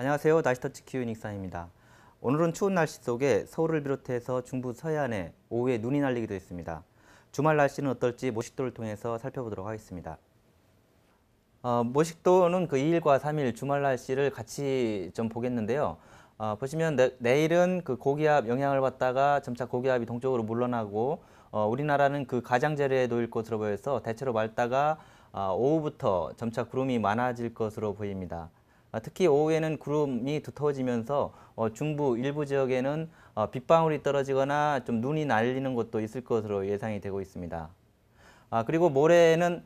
안녕하세요. 날씨터치 키우닉사입니다. 오늘은 추운 날씨 속에 서울을 비롯해서 중부 서해안에 오후에 눈이 날리기도 했습니다. 주말 날씨는 어떨지 모식도를 통해서 살펴보도록 하겠습니다. 어, 모식도는 그 2일과 3일 주말 날씨를 같이 좀 보겠는데요. 어, 보시면 내, 일은그 고기압 영향을 받다가 점차 고기압이 동쪽으로 물러나고 어, 우리나라는 그 가장자리에 놓일 것으로 보여서 대체로 맑다가 어, 오후부터 점차 구름이 많아질 것으로 보입니다. 아, 특히 오후에는 구름이 두터워지면서 어, 중부 일부 지역에는 어, 빗방울이 떨어지거나 좀 눈이 날리는 곳도 있을 것으로 예상이 되고 있습니다. 아, 그리고 모레는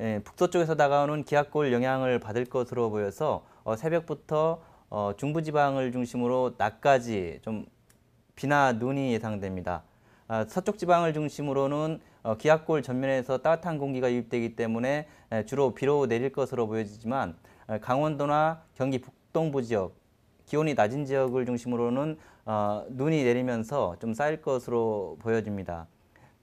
예, 북서쪽에서 다가오는 기압골 영향을 받을 것으로 보여서 어, 새벽부터 중부지방을 중심으로 낮까지 좀 비나 눈이 예상됩니다. 아, 서쪽 지방을 중심으로는 기압골 전면에서 따뜻한 공기가 유입되기 때문에 주로 비로 내릴 것으로 보여지지만 어, 강원도나 경기 북동부 지역 기온이 낮은 지역을 중심으로는 어, 눈이 내리면서 좀 쌓일 것으로 보여집니다.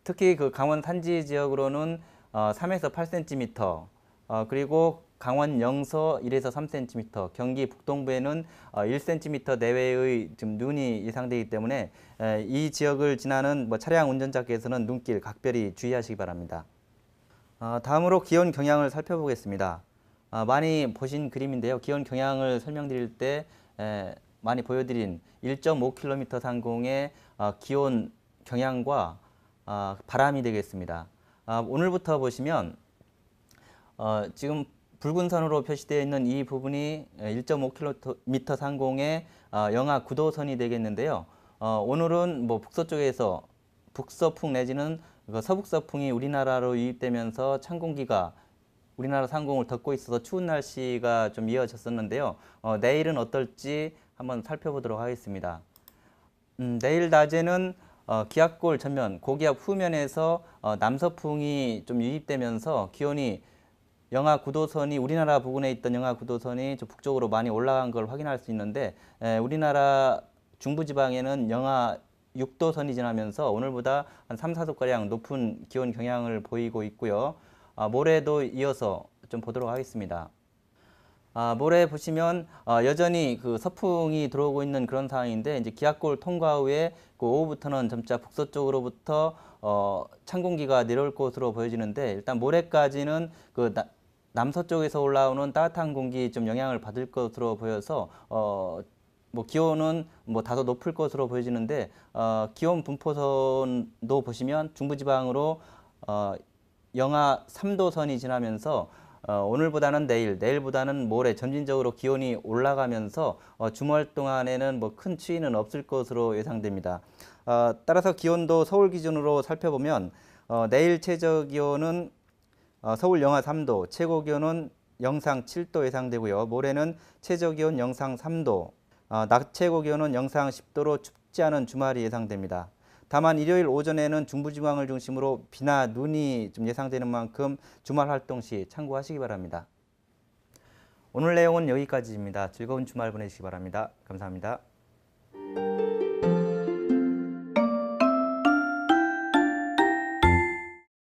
특히 그 강원 산지 지역으로는 어, 3에서 8cm 어, 그리고 강원 영서 1에서 3cm, 경기 북동부에는 어, 1cm 내외의 좀 눈이 예상되기 때문에 에, 이 지역을 지나는 뭐 차량 운전자께서는 눈길 각별히 주의하시기 바랍니다. 어, 다음으로 기온 경향을 살펴보겠습니다. 아, 많이 보신 그림인데요. 기온 경향을 설명드릴 때 많이 보여드린 1.5km 상공의 어, 기온 경향과 어, 바람이 되겠습니다. 아, 오늘부터 보시면 어, 지금 붉은 선으로 표시되어 있는 이 부분이 1.5km 상공의 영하 9도선이 되겠는데요. 오늘은 뭐 북서쪽에서 북서풍 내지는 그 서북서풍이 우리나라로 유입되면서 찬 공기가 우리나라 상공을 덮고 있어서 추운 날씨가 좀 이어졌었는데요. 어, 내일은 어떨지 한번 살펴보도록 하겠습니다. 음, 내일 낮에는 어, 기압골 전면, 고기압 후면에서 어, 남서풍이 좀 유입되면서 기온이 영하 9도선이 우리나라 부근에 있던 영하 9도선이 좀 북쪽으로 많이 올라간 걸 확인할 수 있는데 에, 우리나라 중부지방에는 영하 6도선이 지나면서 오늘보다 한 3, 4도가량 높은 기온 경향을 보이고 있고요. 아, 모레도 이어서 좀 보도록 하겠습니다. 아, 모레 보시면 어, 여전히 그 서풍이 들어오고 있는 그런 상황인데 이제 기압골 통과 후에 그 오후부터는 점차 북서쪽으로부터 어, 찬 공기가 내려올 것으로 보여지는데 일단 모레까지는 그 나, 남서쪽에서 올라오는 따뜻한 공기 좀 영향을 받을 것으로 보여서 어, 뭐 기온은 뭐 다소 높을 것으로 보여지는데 어, 기온 분포선도 보시면 중부지방으로 어, 영하 3도선이 지나면서 어, 오늘보다는 내일, 내일보다는 모레 점진적으로 기온이 올라가면서 어, 주말 동안에는 뭐 큰 추위는 없을 것으로 예상됩니다. 어, 따라서 기온도 서울 기준으로 살펴보면 어, 내일 최저 기온은 어, 서울 영하 3도, 최고 기온은 영상 7도 예상되고요. 모레는 최저 기온 영상 3도, 어, 낮 최고 기온은 영상 10도로 춥지 않은 주말이 예상됩니다. 다만 일요일 오전에는 중부지방을 중심으로 비나 눈이 좀 예상되는 만큼 주말 활동 시 참고하시기 바랍니다. 오늘 내용은 여기까지입니다. 즐거운 주말 보내시기 바랍니다. 감사합니다.